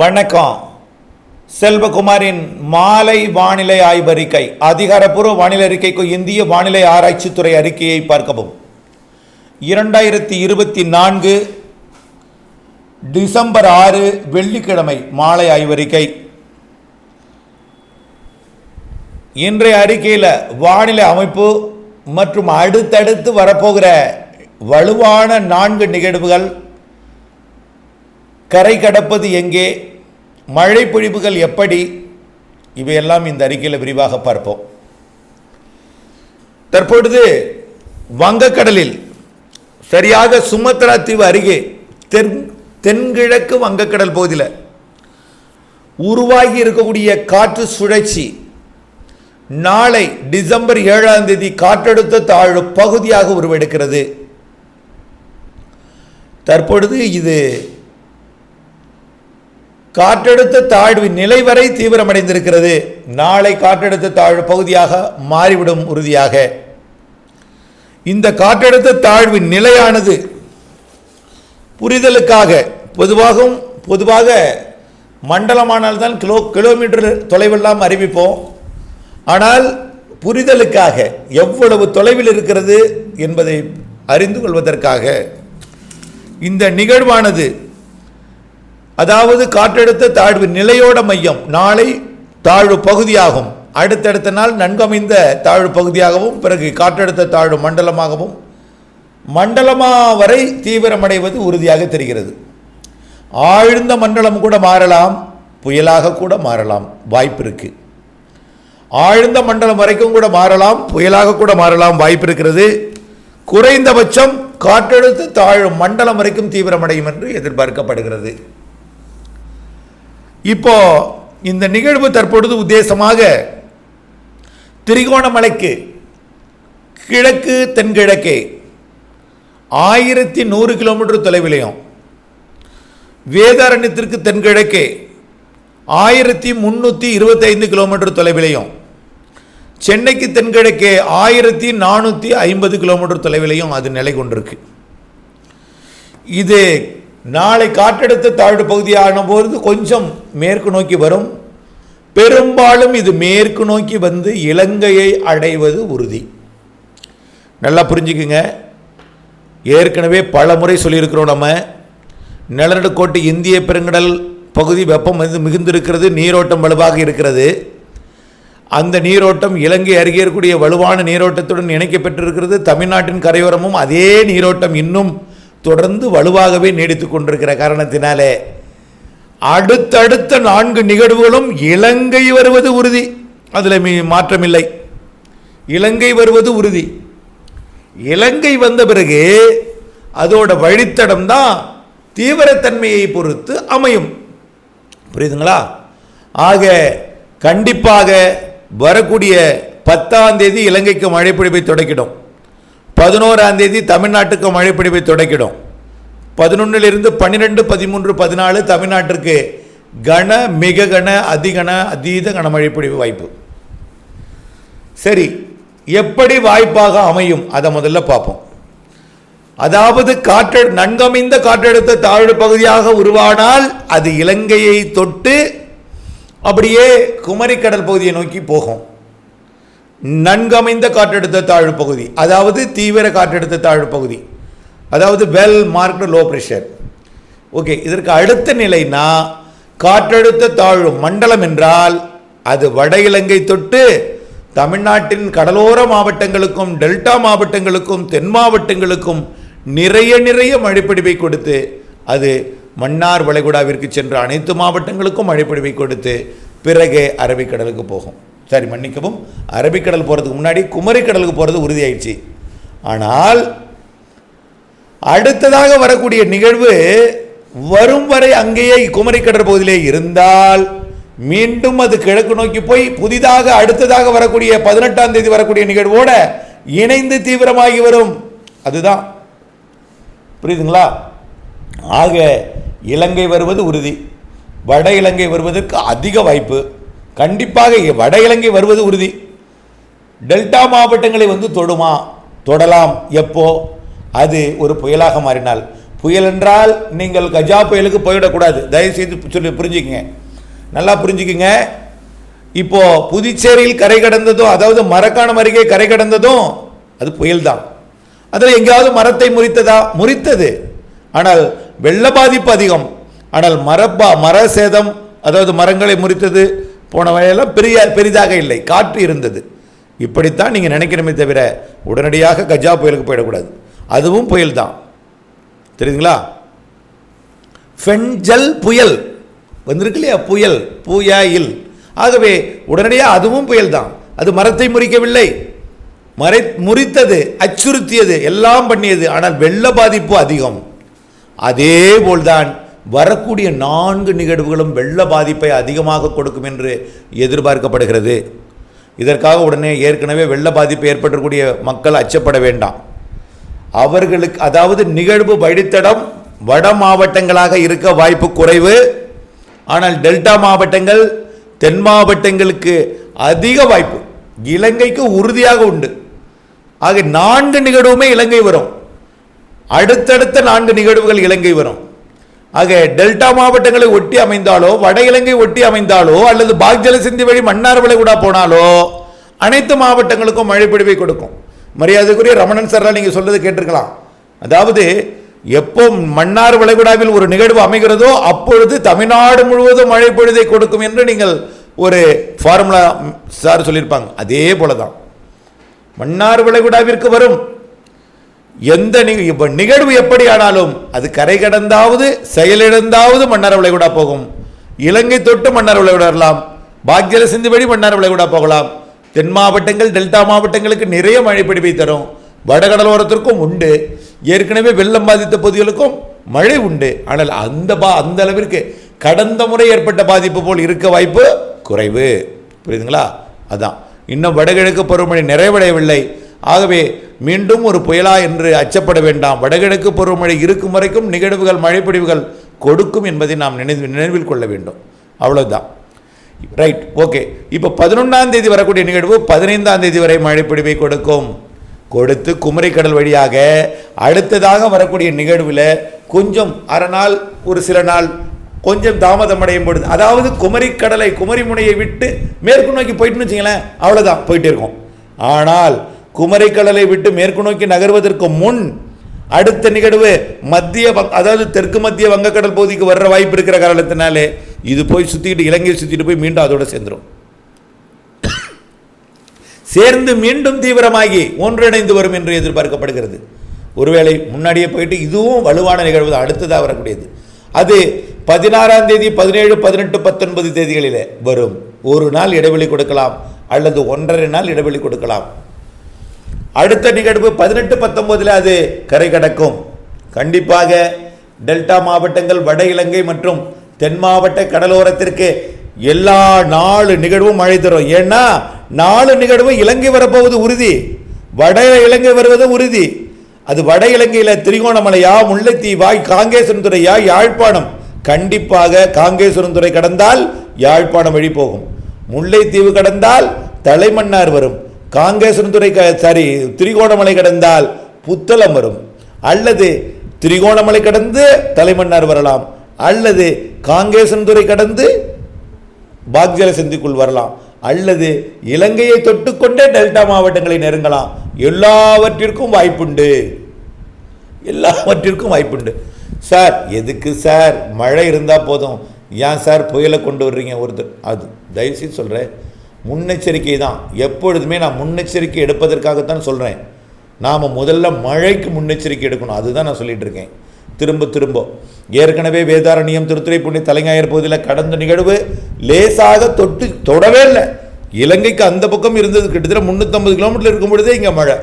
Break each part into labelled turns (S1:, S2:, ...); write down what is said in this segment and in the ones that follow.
S1: வணக்கம். செல்வகுமாரின் மாலை வானிலை ஆய்வறிக்கை அதிகாரப்பூர்வ வானிலை அறிக்கைக்கு இந்திய வானிலை ஆராய்ச்சித்துறை அறிக்கையை பார்க்கவும். இரண்டாயிரத்தி இருபத்தி நான்கு டிசம்பர் ஆறு வெள்ளிக்கிழமை மாலை ஆய்வறிக்கை. இன்றைய அறிக்கையில் வானிலை அமைப்பு மற்றும் அடுத்தடுத்து வரப்போகிற வலுவான நான்கு நிகழ்வுகள் கரை கடப்பது எங்கே? மழை பொழிவுகள் எப்படி? இவையெல்லாம் இந்த அறிக்கையில் விரிவாக பார்ப்போம். தற்பொழுது வங்கக்கடலில் சரியாக சுமத்ரா தீவு அருகே தென் தென்கிழக்கு வங்கக்கடல் பகுதியில் உருவாகி இருக்கக்கூடிய காற்று சுழற்சி நாளை டிசம்பர் ஏழாம் தேதி காற்றழுத்த தாழ்வு பகுதியாக உருவெடுக்கிறது. தற்பொழுது இது காற்றழுத்த தாழ்வு நிலை வரை தீவிரமடைந்திருக்கிறது. நாளை காற்றழுத்த தாழ்வு பகுதியாக மாறிவிடும் உறுதியாக. இந்த காற்றழுத்த தாழ்வு நிலையானது புரிதலுக்காக பொதுவாகவும் பொதுவாக மண்டலமானால் தான் கிலோ கிலோமீட்டர் தொலைவெல்லாம் அறிவிப்போம். ஆனால் புரிதலுக்காக எவ்வளவு தொலைவில் இருக்கிறது என்பதை அறிந்து கொள்வதற்காக இந்த நிகழ்வானது அதாவது காற்றழுத்த தாழ்வு நிலையோட மையம். நாளை தாழ்வு பகுதியாகும். அடுத்தடுத்த நாள் நன்கமைந்த தாழ்வு பகுதியாகவும் பிறகு காற்றழுத்த தாழ்வு மண்டலமாகவும் மண்டலமா வரை தீவிரமடைவது உறுதியாக தெரிகிறது. ஆழ்ந்த மண்டலம் கூட மாறலாம் புயலாக கூட மாறலாம் வாய்ப்பு இருக்கு. ஆழ்ந்த மண்டலம் வரைக்கும் கூட மாறலாம் புயலாக கூட மாறலாம் வாய்ப்பு இருக்கிறது. குறைந்தபட்சம் காற்றழுத்த தாழும் மண்டலம் வரைக்கும் தீவிரமடையும் என்று எதிர்பார்க்கப்படுகிறது. இப்போ இந்த நிகழ்வு தற்பொழுது உத்தேசமாக திரிகோணமலைக்கு கிழக்கு தென்கிழக்கே ஆயிரத்தி நூறு கிலோமீட்டர் தொலைவிலையும் வேதாரண்யத்திற்கு தென்கிழக்கே ஆயிரத்தி முந்நூற்றி இருபத்தைந்து கிலோமீட்டர் தொலைவிலையும் சென்னைக்கு தென்கிழக்கே ஆயிரத்தி நானூற்றி ஐம்பது கிலோமீட்டர் தொலைவிலையும் அது நிலை கொண்டிருக்கு. இது நாளை காற்றழுத்த தாழ்வு பகுதியான போது கொஞ்சம் மேற்கு நோக்கி வரும். பெரும்பாலும் இது மேற்கு நோக்கி வந்து இலங்கையை அடைவது உறுதி. நல்லா புரிஞ்சுக்குங்க. ஏற்கனவே பல முறை சொல்லியிருக்கிறோம் நம்ம. நிலநடுக்கோட்டு இந்திய பெருங்கடல் பகுதி வெப்பம் வந்து மிகுந்திருக்கிறது நீரோட்டம் வலுவாக இருக்கிறது. அந்த நீரோட்டம் இலங்கை அருகே இருக்கக்கூடிய வலுவான நீரோட்டத்துடன் இணைக்கப்பட்டிருக்கிறது. தமிழ்நாட்டின் கரையோரமும் அதே நீரோட்டம் இன்னும் தொடர்ந்து வலுவாகவே நீடித்து கொண்டிருக்கிற காரணத்தினாலே அடுத்தடுத்த நான்கு நிகழ்வுகளும் இலங்கை வருவது உறுதி. அதில் மீ மாற்றமில்லை. இலங்கை வருவது உறுதி. இலங்கை வந்த பிறகு அதோட வழித்தடம் தான் தீவிரத்தன்மையை பொறுத்து அமையும். புரியுதுங்களா? ஆக கண்டிப்பாக வரக்கூடிய பத்தாம் தேதி இலங்கைக்கு மழைப்பிடிப்பை தொடக்கிடும். பதினோராம் தேதி தமிழ்நாட்டுக்கு மழைப்பிடிப்பை தொடக்கிடும். பதினொன்னிலிருந்து பன்னிரெண்டு பதிமூன்று பதினாலு தமிழ்நாட்டிற்கு கன மிக கன அதிகன அதீத கன பொழிவு வாய்ப்பு. சரி எப்படி வாய்ப்பாக அமையும்? அதை முதல்ல பார்ப்போம். அதாவது காற்று நன்கமைந்த காற்றழுத்த தாழ்வு பகுதியாக உருவானால் அது இலங்கையை தொட்டு அப்படியே குமரிக்கடல் பகுதியை நோக்கி போகும். நன்கமைந்த காற்றழுத்த தாழ்வு பகுதி அதாவது தீவிர காற்றழுத்த தாழ்வு பகுதி அதாவது well marked low pressure okay இதற்கு அடுத்த நிலைனா காற்றழுத்த தாழ்வு மண்டலம் என்றால் அது வட இலங்கை தொட்டு தமிழ்நாட்டின் கடலோர மாவட்டங்களுக்கும் டெல்டா மாவட்டங்களுக்கும் தென் மாவட்டங்களுக்கும் நிறைய நிறைய மழைப்பிடிவை கொடுத்து அது மன்னார் வளைகுடாவிற்கு சென்ற அனைத்து மாவட்டங்களுக்கும் மழைப்பிடிவை கொடுத்து பிறகு அரபிக்கடலுக்கு போகும். சரி மன்னிக்கவும் அரபிக்கடல் போகிறதுக்கு முன்னாடி குமரிக்கடலுக்கு போகிறது உறுதியாயிடுச்சு. ஆனால் அடுத்ததாக வரக்கூடிய நிகழ்வு வரும் வரை அங்கேயே குமரிக்கடல் பகுதியிலே இருந்தால் மீண்டும் அது கிழக்கு நோக்கி போய் புதிதாக அடுத்ததாக வரக்கூடிய பதினெட்டாம் தேதி வரக்கூடிய நிகழ்வோட இணைந்து தீவிரமாகி வரும். அதுதான். புரியுதுங்களா? ஆக இலங்கை வருவது உறுதி. வட இலங்கை வருவதற்கு அதிக வாய்ப்பு. கண்டிப்பாக வட இலங்கை வருவது உறுதி. டெல்டா மாவட்டங்களை வந்து தொடுமா? தொடலாம். எப்போ? அது ஒரு புயலாக மாறினால். புயல் என்றால் நீங்கள் கஜா புயலுக்கு போயிடக்கூடாது. தயவுசெய்து சொல்லி புரிஞ்சுக்கங்க. நல்லா புரிஞ்சுக்குங்க. இப்போ புதுச்சேரியில் கரை கடந்ததும் அதாவது மரக்காணம் அருகே கரை கடந்ததும் அது புயல் தான் அதில் எங்கேயாவது மரத்தை முறித்ததா? முறித்தது. ஆனால் வெள்ள பாதிப்பு அதிகம். ஆனால் மரப்பா மர சேதம் அதாவது மரங்களை முறித்தது போன வகையெல்லாம் பெரிய பெரிதாக இல்லை. காற்று இருந்தது. இப்படித்தான் நீங்கள் நினைக்கணுமே தவிர உடனடியாக கஜா புயலுக்கு போயிடக்கூடாது. அதுவும் புயல் தான் தெரியுதுங்களா? ஃபென்ஜல் புயல். வந்திருக்கு இல்லையா? புயல். பூயா இல் ஆகவே உடனடியாக அதுவும் புயல் தான் அது மரத்தை முறிக்கவில்லை. மறை முறித்தது அச்சுறுத்தியது எல்லாம் பண்ணியது. ஆனால் வெள்ள பாதிப்பு அதிகம். அதே போல்தான் வரக்கூடிய நான்கு நிகழ்வுகளும் வெள்ள பாதிப்பை அதிகமாக கொடுக்கும் என்று எதிர்பார்க்கப்படுகிறது. இதற்காக உடனே ஏற்கனவே வெள்ள பாதிப்பு ஏற்பட்டக்கூடிய மக்கள் அச்சப்பட வேண்டாம். அவர்களுக்கு அதாவது நிகழ்வு வழித்தடம் வட மாவட்டங்களாக இருக்க வாய்ப்பு குறைவு. ஆனால் டெல்டா மாவட்டங்கள் தென் மாவட்டங்களுக்கு அதிக வாய்ப்பு. இலங்கைக்கு உறுதியாக உண்டு. ஆக நான்கு நிகழ்வுமே இலங்கை வரும். அடுத்தடுத்த நான்கு நிகழ்வுகள் இலங்கை வரும். ஆக டெல்டா மாவட்டங்களை ஒட்டி அமைந்தாலோ வட இலங்கை ஒட்டி அமைந்தாலோ அல்லது பாக்ஜல சிந்தி வழி மன்னார் வளைகுடா போனாலோ அனைத்து மாவட்டங்களுக்கும் மழை பொழிவை கொடுக்கும். மரியாதைக்குரிய ரமணன் சார் நீங்கள் சொல்றது கேட்டிருக்கலாம். அதாவது எப்போ மன்னார் வளைகுடாவில் ஒரு நிகழ்வு அமைகிறதோ அப்பொழுது தமிழ்நாடு முழுவதும் மழை பொழுதை கொடுக்கும் என்று நீங்கள் ஒரு ஃபார்முலா சார் சொல்லியிருப்பாங்க. அதே போல தான் மன்னார் வளைகுடாவிற்கு வரும். எந்த நிக- நிகழ்வு எப்படி ஆனாலும் அது கரை கடந்தாவது செயலிழந்தாவது மன்னர் விளைகுடா போகும். இலங்கை தொட்டு மன்னர் விளைகுடா வரலாம். பாக்யல சிந்துபடி வழி மன்னார் விளைகுடா போகலாம். தென் மாவட்டங்கள் டெல்டா மாவட்டங்களுக்கு நிறைய மழை பிடிப்பை தரும். வடகடலோரத்திற்கும் உண்டு. ஏற்கனவே வெள்ளம் பாதித்த பகுதிகளுக்கும் மழை உண்டு. ஆனால் அந்த பா அந்த அளவிற்கு கடந்த முறை ஏற்பட்ட பாதிப்பு போல் இருக்க வாய்ப்பு குறைவு. புரியுதுங்களா? அதான். இன்னும் வடகிழக்கு பருவமழை நிறைவடையவில்லை. ஆகவே மீண்டும் ஒரு புயலா என்று அச்சப்பட வேண்டாம். வடகிழக்கு பருவமழை இருக்கும் வரைக்கும் நிகழ்வுகள் மழைப்பொழிவுகள் கொடுக்கும் என்பதை நாம் நினைவு நினைவில் கொள்ள வேண்டும். அவ்வளோதான் ரைட் ஓகே இப்போ பதினொன்றாம் தேதி வரக்கூடிய நிகழ்வு பதினைந்தாம் தேதி வரை மழைப்பொழிவை கொடுக்கும். கொடுத்து குமரிக்கடல் வழியாக அடுத்ததாக வரக்கூடிய நிகழ்வில் கொஞ்சம் அரை நாள் ஒரு சில நாள் கொஞ்சம் தாமதம் அடையும் பொழுது அதாவது குமரிக்கடலை குமரி முனையை விட்டு மேற்கு நோக்கி போயிட்டுன்னு வச்சிங்களேன் அவ்வளோதான் போயிட்டே இருக்கும். ஆனால் குமரிக்கடலை விட்டு மேற்கு நோக்கி நகர்வதற்கு முன் அடுத்த நிகழ்வு மத்திய அதாவது தெற்கு மத்திய வங்கக்கடல் பகுதிக்கு வர்ற வாய்ப்பு இருக்கிற காரணத்தினாலே இது போய் சுற்றிக்கிட்டு இலங்கையை சுற்றிட்டு போய் மீண்டும் அதோடு சேர்ந்துடும் சேர்ந்து மீண்டும் தீவிரமாகி ஒன்றிணைந்து வரும் என்று எதிர்பார்க்கப்படுகிறது. ஒருவேளை முன்னாடியே போயிட்டு இதுவும் வலுவான நிகழ்வு தான் அடுத்ததாக வரக்கூடியது. அது பதினாறாம் தேதி பதினேழு பதினெட்டு பத்தொன்பது தேதிகளில் வரும். ஒரு நாள் இடைவெளி கொடுக்கலாம் அல்லது ஒன்றரை நாள் இடைவெளி கொடுக்கலாம். அடுத்த நிகழ்வு பதினெட்டு பத்தொன்பதில் அது கரை கடக்கும். கண்டிப்பாக டெல்டா மாவட்டங்கள் வட இலங்கை மற்றும் தென் மாவட்ட கடலோரத்திற்கு எல்லா நாலு நிகழ்வும் மழை தரும். ஏன்னா நாலு நிகழ்வும் இலங்கை வரப்போவது உறுதி. வட இலங்கை வருவது உறுதி. அது வட இலங்கையில் திரிகோணமலையா முல்லைத்தீவா காங்கேசன்துறையா யாழ்ப்பாணம். கண்டிப்பாக காங்கேஸ்வரந்துறை கடந்தால் யாழ்ப்பாணம் வழி போகும் முல்லைத்தீவு கடந்தால் தலைமன்னார் வரும். காங்கேசன்துறை க சாரி திரிகோணமலை கடந்தால் புத்தளம் வரும். அல்லது திரிகோணமலை கடந்து தலைமன்னார் வரலாம். அல்லது காங்கேசன்துறை கடந்து பாக்ஜல சந்திக்குள் வரலாம். அல்லது இலங்கையை தொட்டுக்கொண்டே டெல்டா மாவட்டங்களை நெருங்கலாம். எல்லாவற்றிற்கும் வாய்ப்புண்டு. எல்லாவற்றிற்கும் வாய்ப்புண்டு. சார் எதுக்கு சார்? மழை இருந்தால் போதும். ஏன் சார் புயலை கொண்டு வர்றீங்க? ஒருத்தர் அது தயவுசெய்து சொல்கிறேன் முன்னெச்சரிக்கை தான் எப்பொழுதுமே நான் முன்னெச்சரிக்கை எடுப்பதற்காகத்தான் சொல்கிறேன் நாம் முதல்ல மழைக்கு முன்னெச்சரிக்கை எடுக்கணும். அதுதான் நான் சொல்லிகிட்டு இருக்கேன். திரும்ப திரும்ப. ஏற்கனவே வேதாரண்யம் திருத்துறைப்பூண்டி தலைஞாயிறு பகுதியில் கடந்த நிகழ்வு லேசாக தொட்டு தொடவே இல்லை. இலங்கைக்கு அந்த பக்கம் இருந்தது. கிட்டத்தட்ட முந்நூற்றம்பது கிலோமீட்டர் இருக்கும் பொழுதே இங்கே மழை.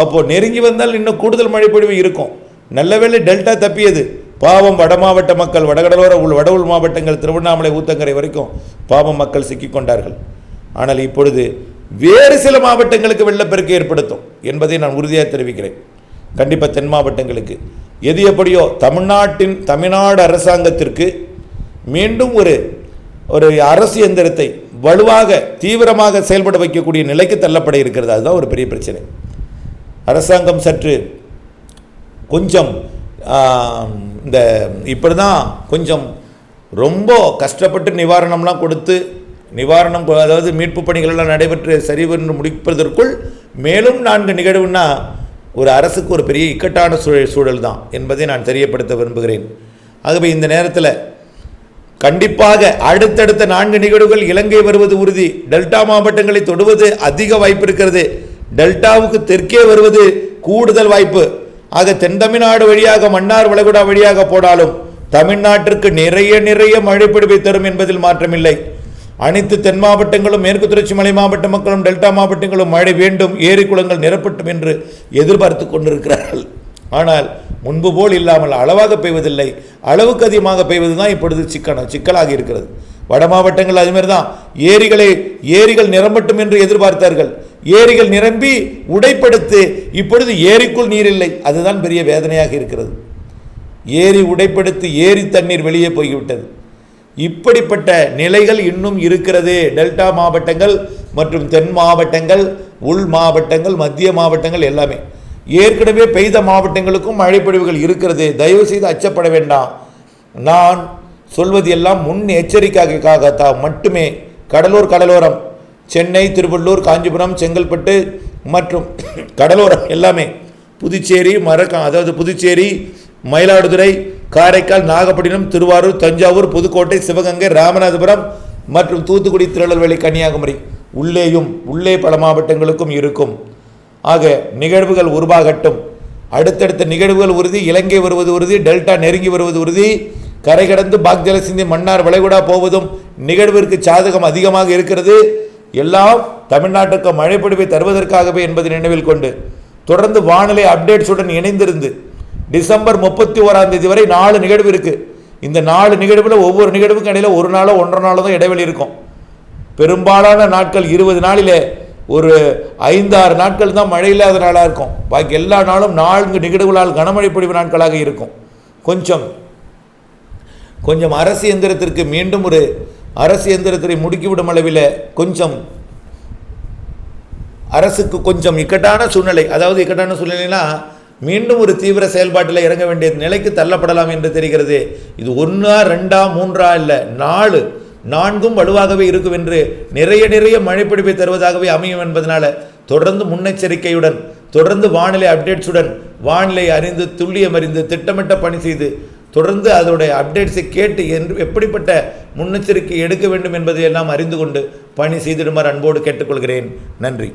S1: அப்போது நெருங்கி வந்தால் இன்னும் கூடுதல் மழைப்பொழிவு இருக்கும். நல்ல வேளை டெல்டா தப்பியது. பாவம் வட மாவட்ட மக்கள் வடகடலோர உள் வட உள் மாவட்டங்கள் திருவண்ணாமலை ஊத்தங்கரை வரைக்கும் பாவம் மக்கள் சிக்கிக்கொண்டார்கள். ஆனால் இப்பொழுது வேறு சில மாவட்டங்களுக்கு வெள்ளப்பெருக்கு ஏற்படுத்தும் என்பதை நான் உறுதியாக தெரிவிக்கிறேன். கண்டிப்பாக தென் மாவட்டங்களுக்கு. எது எப்படியோ தமிழ்நாட்டின் தமிழ்நாடு அரசாங்கத்திற்கு மீண்டும் ஒரு ஒரு அரசு எந்திரத்தை வலுவாக தீவிரமாக செயல்பட வைக்கக்கூடிய நிலைக்கு தள்ளப்பட இருக்கிறது. அதுதான் ஒரு பெரிய பிரச்சனை. அரசாங்கம் சற்று கொஞ்சம் இந்த இப்படி தான் கொஞ்சம் ரொம்ப கஷ்டப்பட்டு நிவாரணம்லாம் கொடுத்து நிவாரணம் அதாவது மீட்பு பணிகளெல்லாம் நடைபெற்று சரிவென்று முடிப்பதற்குள் மேலும் நான்கு நிகழ்வுன்னா ஒரு அரசுக்கு ஒரு பெரிய இக்கட்டான சூழல் சூழல் தான் என்பதை நான் தெரியப்படுத்த விரும்புகிறேன். ஆகவே இந்த நேரத்தில் கண்டிப்பாக அடுத்தடுத்த நான்கு நிகழ்வுகள் இலங்கை வருவது உறுதி. டெல்டா மாவட்டங்களை தொடுவது அதிக வாய்ப்பு இருக்கிறது. டெல்டாவுக்கு தெற்கே வருவது கூடுதல் வாய்ப்பு. ஆக தென் தமிழ்நாடு வழியாக மன்னார் வளைகுடா வழியாக போனாலும் தமிழ்நாட்டிற்கு நிறைய நிறைய மழை தரும் என்பதில் மாற்றமில்லை. அனைத்து தென் மாவட்டங்களும் மேற்கு தொடர்ச்சி மலை மாவட்ட மக்களும் டெல்டா மாவட்டங்களும் மழை வேண்டும் ஏரி குளங்கள் நிரப்பட்டும் என்று எதிர்பார்த்து கொண்டிருக்கிறார்கள். ஆனால் முன்பு போல் இல்லாமல் அளவாக பெய்வதில்லை. அளவுக்கு அதிகமாக பெய்வது தான் இப்பொழுது சிக்கன சிக்கலாக இருக்கிறது. வட மாவட்டங்கள் அதுமாரி தான் ஏரிகளை ஏரிகள் நிரம்பட்டும் என்று எதிர்பார்த்தார்கள். ஏரிகள் நிரம்பி உடைப்படுத்து இப்பொழுது ஏரிக்குள் நீர் இல்லை. அதுதான் பெரிய வேதனையாக இருக்கிறது. ஏரி உடைப்படுத்தி ஏரி தண்ணீர் வெளியே போய்விட்டது. இப்படிப்பட்ட நிலைகள் இன்னும் இருக்கிறது. டெல்டா மாவட்டங்கள் மற்றும் தென் மாவட்டங்கள் உள் மாவட்டங்கள் மத்திய மாவட்டங்கள் எல்லாமே. ஏற்கனவே பெய்த மாவட்டங்களுக்கும் மழைப்பொழிவுகள் இருக்கிறது. தயவு செய்து அச்சப்பட வேண்டாம். நான் சொல்வது எல்லாம் முன் எச்சரிக்கைக்காகத்தான் மட்டுமே. கடலூர் கடலோரம் சென்னை திருவள்ளூர் காஞ்சிபுரம் செங்கல்பட்டு மற்றும் கடலோரம் எல்லாமே. புதுச்சேரி மரக்கா அதாவது புதுச்சேரி மயிலாடுதுறை காரைக்கால் நாகப்பட்டினம் திருவாரூர் தஞ்சாவூர் புதுக்கோட்டை சிவகங்கை ராமநாதபுரம் மற்றும் தூத்துக்குடி திருநெல்வேலி கன்னியாகுமரி. உள்ளேயும் உள்ளே பல மாவட்டங்களுக்கும் இருக்கும். ஆக நிகழ்வுகள் உருவாகட்டும். அடுத்தடுத்த நிகழ்வுகள் உறுதி இலங்கை வருவது உறுதி டெல்டா நெருங்கி வருவது உறுதி கரை கடந்து பாக்ஜல சிந்தி மன்னார் வளைகுடா போவதும் நிகழ்விற்கு சாதகம் அதிகமாக இருக்கிறது. எல்லாம் தமிழ்நாட்டுக்கு மழைப்பொழிவை தருவதற்காகவே என்பதை நினைவில் கொண்டு தொடர்ந்து வானிலை அப்டேட்ஸுடன் இணைந்திருந்து டிசம்பர் முப்பத்தி ஓராம் தேதி வரை நாலு நிகழ்வு இருக்கு. இந்த நாலு நிகழ்வில் ஒவ்வொரு நிகழ்வுக்கும் இடையில ஒரு நாளோ ஒன்றரை நாளோ தான் இடைவெளி இருக்கும். பெரும்பாலான நாட்கள் இருபது நாளிலே ஒரு ஐந்தாறு நாட்கள் தான் மழை இல்லாத நாளாக இருக்கும். பாக்கி எல்லா நாளும் நான்கு நிகழ்வுகளால் கனமழை பொழிவு நாட்களாக இருக்கும். கொஞ்சம் கொஞ்சம் அரசு எந்திரத்திற்கு மீண்டும் ஒரு அரசு எந்திரத்தை முடுக்கிவிடும் அளவில் கொஞ்சம் அரசுக்கு கொஞ்சம் இக்கட்டான சூழ்நிலை அதாவது இக்கட்டான சூழ்நிலைனா மீண்டும் ஒரு தீவிர செயல்பாட்டில் இறங்க வேண்டிய நிலைக்கு தள்ளப்படலாம் என்று தெரிகிறது. இது ஒன்றா ரெண்டா மூன்றா இல்லை நாலு நான்கும் வலுவாகவே இருக்கும் என்று நிறைய நிறைய மழைப்பிடிப்பை தருவதாகவே அமையும் என்பதனால தொடர்ந்து முன்னெச்சரிக்கையுடன் தொடர்ந்து வானிலை அப்டேட்ஸுடன் வானிலை அறிந்து துல்லியம் அறிந்து திட்டமிட்ட பணி செய்து தொடர்ந்து அதோடைய அப்டேட்ஸை கேட்டு என்று எப்படிப்பட்ட முன்னெச்சரிக்கை எடுக்க வேண்டும் என்பதை எல்லாம் அறிந்து கொண்டு பணி செய்திடுமாறு அன்போடு கேட்டுக்கொள்கிறேன். நன்றி.